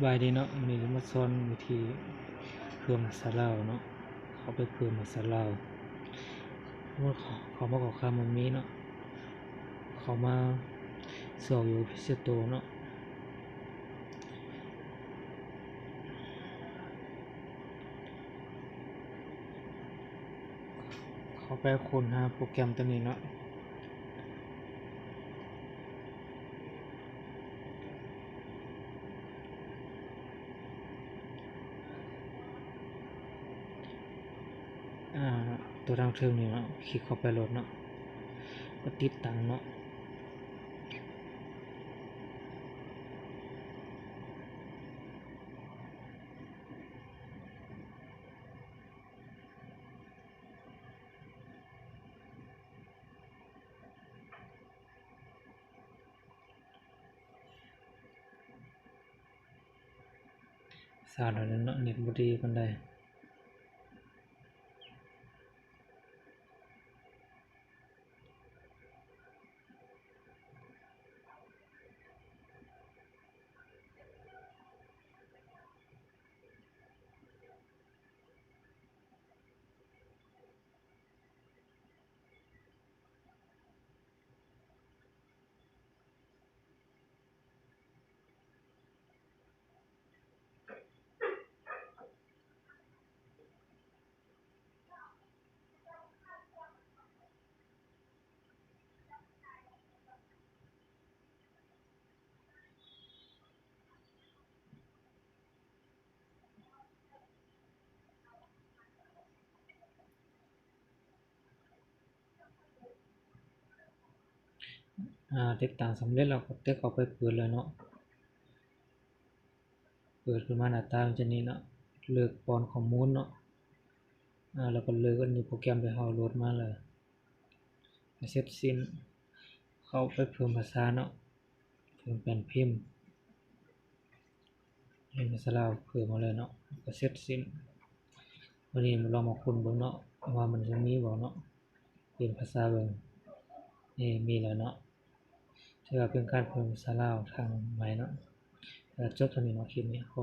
บายดีเนาะวันนี้มาสอนวิธีเพิ่มาษาลาวเนาะเขาไปเพิ่มาษาลาวเมื่อเขาขามาขอคำมันมีเนาะเขามาสอบอยู่พิเศษโตเนาะเขาไปค้นหาโปรแกรมตัวนี้เนาะ ตัวทางเทิงนี่เนาะคลิกเข้าไปโหลดเนาะก็ติดตั้งเนาะสาดแล้วเนาะเน็ตบ่ดีปานใด่าติดตั้งสำเร็จแล้วก็เต็กเอาไปเปิดเลยเนาะเปิดขึ้นมาหน้าตามันจะนี้เนาะเลือกปอนข้อมูลเนาะอ่าแล้วก็เลือกอันนี้โปรแกรมที่เราโหลดมาเลยเสร็จสิ้นเข้าไปเพิ่มภาษาเนาะเพิ่มแผ่นพิมพ์เป็นภาษาลาวเพิ่มมาเลยเนาะก็เสร็จสิ้นวันนี้เรามาค้นเบิ่งเนาะว่ามันจะมีบ่เนาะเป็นภาษาเบิ่งนี่มีแล้วเนาะ เพื่อเป็นการเพิ่มสาราทางใหม่เนาะจบเท่านี้เนาะคลิปนี้ขอ